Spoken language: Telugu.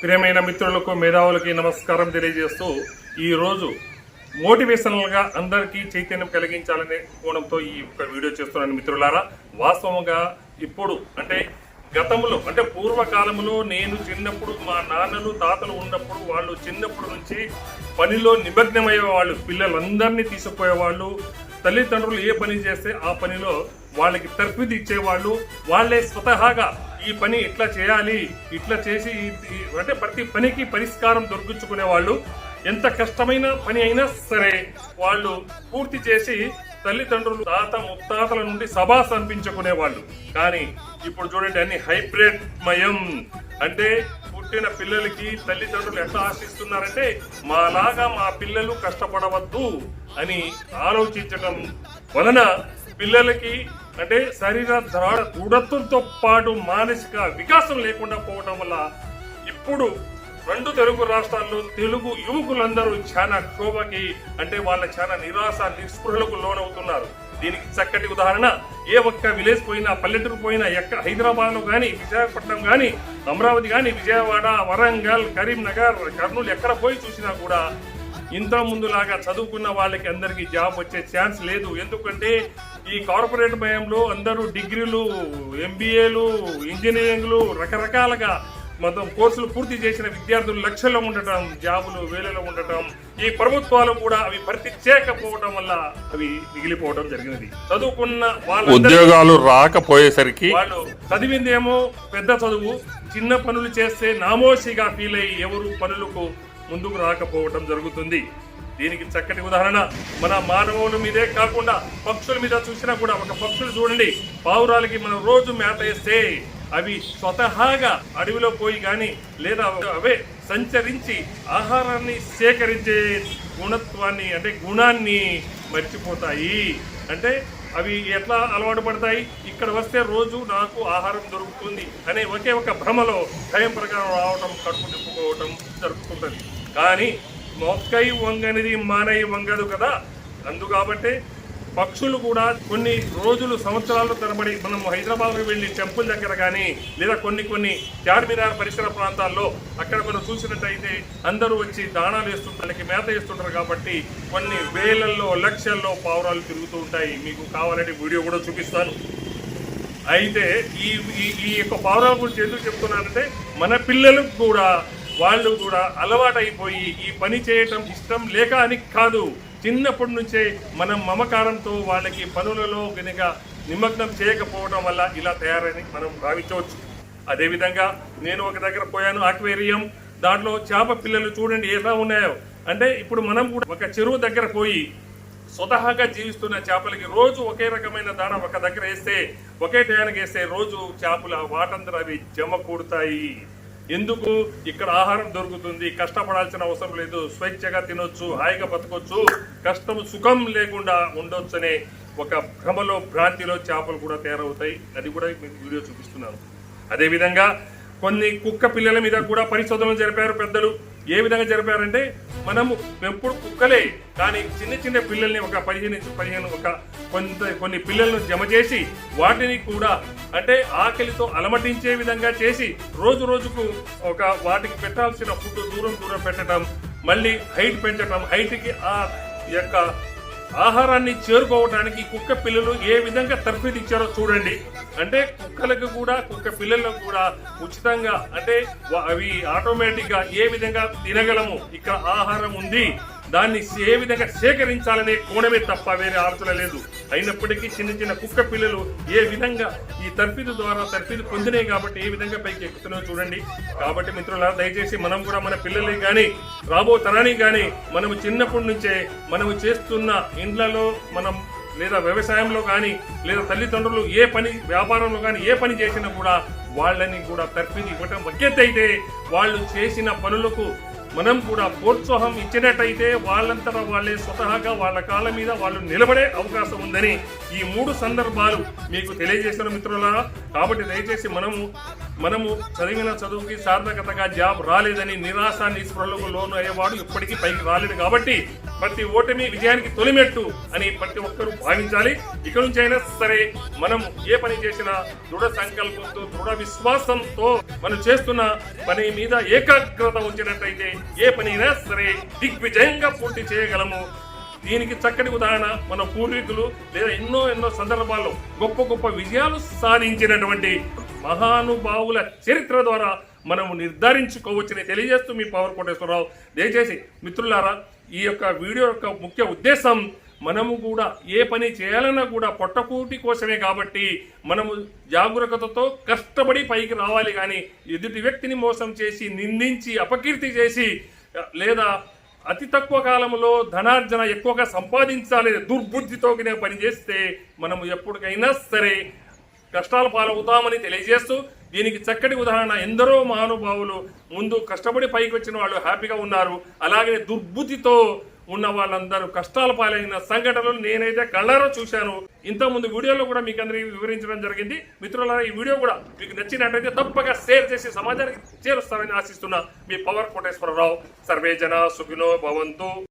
ప్రియమైన మిత్రులకు మేధావులకి నమస్కారం తెలియజేస్తూ ఈరోజు మోటివేషనల్గా అందరికీ చైతన్యం కలిగించాలనే కోణంతో ఈ యొక్క వీడియో చేస్తున్నాను మిత్రులారా. వాస్తవంగా ఇప్పుడు అంటే గతంలో అంటే పూర్వకాలంలో నేను చిన్నప్పుడు మా నాన్నలు తాతలు ఉన్నప్పుడు వాళ్ళు చిన్నప్పటి నుంచి పనిలో నిమగ్నమయ్యే వాళ్ళు పిల్లలందరినీ తీసుకుపోయేవాళ్ళు తల్లిదండ్రులు ఏ పని చేస్తే ఆ పనిలో వాళ్ళకి తర్పిది ఇచ్చేవాళ్ళు వాళ్ళే స్వతహాగా ఈ పని ఇట్లా చేయాలి? ఇట్లా చేసి అంటే ప్రతి పనికి పరిష్కారం దొరికించుకునే వాళ్ళు ఎంత కష్టమైన పని అయినా సరే వాళ్ళు పూర్తి చేసి తల్లిదండ్రులు తాత ముత్తాతల నుండి సభాస్ అనిపించుకునే వాళ్ళు. కానీ ఇప్పుడు చూడండి అన్ని హైబ్రిడ్ మయం అంటే పుట్టిన పిల్లలకి తల్లిదండ్రులు ఎట్లా ఆశిస్తున్నారంటే మాలాగా మా పిల్లలు కష్టపడవద్దు అని ఆలోచించడం వలన పిల్లలకి అంటే శరీర దృఢ దృఢత్వంతో పాటు మానసిక వికాసం లేకుండా పోవడం వల్ల ఇప్పుడు రెండు తెలుగు రాష్ట్రాల్లో తెలుగు యువకులందరూ చాలా క్షోభకి అంటే వాళ్ళ చాలా నిరాశ నిస్పృహలకు లోనవుతున్నారు. దీనికి చక్కటి ఉదాహరణ ఏ ఒక్క విలేజ్ పోయినా పల్లెటూరు పోయినా ఎక్కడ హైదరాబాద్లో కానీ విశాఖపట్నం కానీ అమరావతి కానీ విజయవాడ వరంగల్ కరీంనగర్ కర్నూలు ఎక్కడ పోయి చూసినా కూడా ఇంత ముందులాగా చదువుకున్న వాళ్ళకి అందరికీ జాబ్ వచ్చే ఛాన్స్ లేదు. ఎందుకంటే ఈ కార్పొరేట్ భయంలో అందరూ డిగ్రీలు ఎంబీఏలు ఇంజనీరింగ్లు రకరకాలుగా మొత్తం కోర్సులు పూర్తి చేసిన విద్యార్థులు లక్షల్లో ఉండటం జాబులు వేలలో ఉండటం ఈ ప్రభుత్వాలు కూడా అవి భర్తీ చేయకపోవడం వల్ల అవి మిగిలిపోవడం జరిగినది. చదువుకున్న వాళ్ళ ఉద్యోగాలు రాకపోయేసరికి వాళ్ళు చదివిందేమో పెద్ద చదువు చిన్న పనులు చేస్తే నామోషిగా ఫీల్ అయ్యి ఎవరు పనులకు ముందుకు రాకపోవటం జరుగుతుంది. దీనికి చక్కటి ఉదాహరణ మన మానవుల మీదే కాకుండా పక్షుల మీద చూసినా కూడా ఒక పక్షులు చూడండి. పావురాలకి మనం రోజు మేత వేస్తే అవి స్వతహాగా అడవిలో పోయి కానీ లేదా అవే సంచరించి ఆహారాన్ని సేకరించే గుణత్వాన్ని అంటే గుణాన్ని మర్చిపోతాయి. అంటే అవి ఎట్లా అలవాటు పడతాయి? ఇక్కడ వస్తే రోజు నాకు ఆహారం దొరుకుతుంది అనే ఒకే ఒక భ్రమలో భయం ప్రకారం రావడం కడుపు నింపుకోవటం జరుపుకుంటుంది కానీ మొక్కై వంగనిది మానై వంగదు కదా? అందు కాబట్టి పక్షులు కూడా కొన్ని రోజులు సంవత్సరాల తరబడి మనం హైదరాబాద్కి వెళ్ళి టెంపుల్ దగ్గర కానీ లేదా కొన్ని కొన్ని చార్మినార్ పరిసర ప్రాంతాల్లో అక్కడ మనం చూసినట్టయితే అందరూ వచ్చి దాణాలు వేస్తుంటారు వాళ్ళకి మేత వేస్తుంటారు కాబట్టి కొన్ని వేలల్లో లక్షల్లో పావురాలు తిరుగుతూ ఉంటాయి. మీకు కావాలంటే వీడియో కూడా చూపిస్తాను. అయితే ఈ ఈ- ఈ యొక్క పావురాల గురించి ఎందుకు చెప్తున్నానంటే మన పిల్లలకు కూడా వాళ్ళు కూడా అలవాటైపోయి ఈ పని చేయటం ఇష్టం లేక అని కాదు. చిన్నప్పటి నుంచే మనం మమకారంతో వాళ్ళకి పనులలో గనుక నిమగ్నం చేయకపోవడం వల్ల ఇలా తయారని మనం భావించవచ్చు. అదేవిధంగా నేను ఒక దగ్గర పోయాను ఆక్వేరియం. దాంట్లో చేప పిల్లలు చూడండి ఎలా ఉన్నాయో. అంటే ఇప్పుడు మనం కూడా ఒక చెరువు దగ్గర పోయి స్వతహాగా జీవిస్తున్న చేపలకి రోజు ఒకే రకమైన దాణ ఒక దగ్గర వేస్తే ఒకే టయానికి వేస్తే రోజు చేపల వాటందరూ అవి జమ కూడతాయి. ఎందుకు ఇక్కడ ఆహారం దొరుకుతుంది? కష్టపడాల్సిన అవసరం లేదు. స్వేచ్ఛగా తినొచ్చు హాయిగా బతకొచ్చు. కష్టం సుఖం లేకుండా ఉండొచ్చు అనే ఒక భ్రమలో భ్రాంతిలో చేపలు కూడా తయారవుతాయి. అది కూడా మీకు వీడియో చూపిస్తున్నాను. అదేవిధంగా కొన్ని కుక్క పిల్లల మీద కూడా పరిశోధనలు జరిపారు పెద్దలు. ఏ విధంగా జరిపారంటే మనము పెంపుడు కుక్కలే కానీ చిన్న చిన్న పిల్లల్ని ఒక పదిహేను పదిహేను ఒక కొంత కొన్ని పిల్లలను జమ చేసి వాటిని కూడా అంటే ఆకలితో అలమటించే విధంగా చేసి రోజు రోజుకు ఒక వాటికి పెట్టాల్సిన ఫుడ్ దూరం దూరం పెట్టడం మళ్ళీ హైట్ పెంచడం హైట్కి ఆ యొక్క ఆహారాన్ని చేరుకోవటానికి కుక్క పిల్లలు ఏ విధంగా తర్ఫీదు ఇచ్చారో చూడండి. అంటే కుక్కలకు కూడా కుక్క పిల్లలకు కూడా ఉచితంగా అంటే అవి ఆటోమేటిక్గా ఏ విధంగా తినగలము ఇక్కడ ఆహారం ఉంది. దాన్ని ఏ విధంగా సేకరించాలనే కోణమే తప్ప వేరే ఆలోచన లేదు. అయినప్పటికీ చిన్న చిన్న కుక్క పిల్లలు ఏ విధంగా ఈ తర్ఫీదు ద్వారా తర్ఫీదు పొందినాయి కాబట్టి ఏ విధంగా పైకి ఎక్కుతున్నాయో చూడండి. కాబట్టి మిత్రులారా దయచేసి మనం కూడా మన పిల్లలకి కానీ రాబో తరానికి కానీ మనము చిన్నప్పటి నుంచే మనము చేస్తున్న ఇండ్లలో మనం లేదా వ్యవసాయంలో కానీ లేదా తల్లిదండ్రులు ఏ పని వ్యాపారంలో కానీ ఏ పని చేసినా కూడా వాళ్ళని కూడా తర్ఫీదు ఇవ్వటం ఒకెత్తైతే వాళ్ళు చేసిన పనులకు మనం కూడా ప్రోత్సాహం ఇచ్చినట్టయితే వాళ్ళంతటా వాళ్ళే స్వతహాగా వాళ్ళ కాళ్ళ మీద వాళ్ళు నిలబడే అవకాశం ఉందని ఈ మూడు సందర్భాలు మీకు తెలియజేసిన మిత్రులారా. కాబట్టి దయచేసి మనము మనము చదివిన చదువుకి సార్థకతగా జాబ్ రాలేదని నిరాశ నిస్పృహలకు లోను అయ్యేవాడు ఇప్పటికీ పైకి రాలేడు కాబట్టి ప్రతి ఓటమి విజయానికి తొలిమెట్టు అని ప్రతి ఒక్కరూ భావించాలి. ఇక నుంచి అయినా సరే మనం ఏ పని చేసినా దృఢ సంకల్పంతో దృఢ విశ్వాసంతో మనం చేస్తున్న పని మీద ఏకాగ్రత ఉంచినట్టయితే ఏ పనైనా సరే దిగ్విజయంగా పూర్తి చేయగలము. దీనికి చక్కటి ఉదాహరణ మన పూర్వీకులు లేదా ఎన్నో ఎన్నో సందర్భాల్లో గొప్ప గొప్ప విజయాలు సాధించినటువంటి మహానుభావుల చరిత్ర ద్వారా మనము నిర్ధారించుకోవచ్చని తెలియజేస్తూ మీ పవర్ కోటేశ్వరరావు. దయచేసి మిత్రులారా ఈ యొక్క వీడియో యొక్క ముఖ్య ఉద్దేశం మనము కూడా ఏ పని చేయాలన్నా కూడా పొట్టకూటి కోసమే కాబట్టి మనము జాగరూకతతో కష్టపడి పైకి రావాలి కానీ ఎదుటి వ్యక్తిని మోసం చేసి నిందించి అపకీర్తి చేసి లేదా అతి తక్కువ కాలంలో ధనార్జన ఎక్కువగా సంపాదించాలి దుర్బుద్ధితో పని చేస్తే మనము ఎప్పటికైనా సరే కష్టాల పాలవుతామని తెలియజేస్తూ దీనికి చక్కటి ఉదాహరణ ఎందరో మహానుభావులు ముందు కష్టపడి పైకి వచ్చిన వాళ్ళు హ్యాపీగా ఉన్నారు. అలాగే దుర్బుద్ధితో ఉన్న వాళ్ళందరూ కష్టాల పాలైన సంఘటనలు నేనైతే కళ్ళారో చూశాను. ఇంతకుముందు వీడియోలో కూడా మీకు అందరికీ వివరించడం జరిగింది. మిత్రులారా ఈ వీడియో కూడా మీకు నచ్చినట్టయితే తప్పక షేర్ చేసి సమాజానికి చేరుస్తారని ఆశిస్తున్న మీ పవర్ కోటేశ్వరరావు. సర్వేజన సుఖినో భవంతు.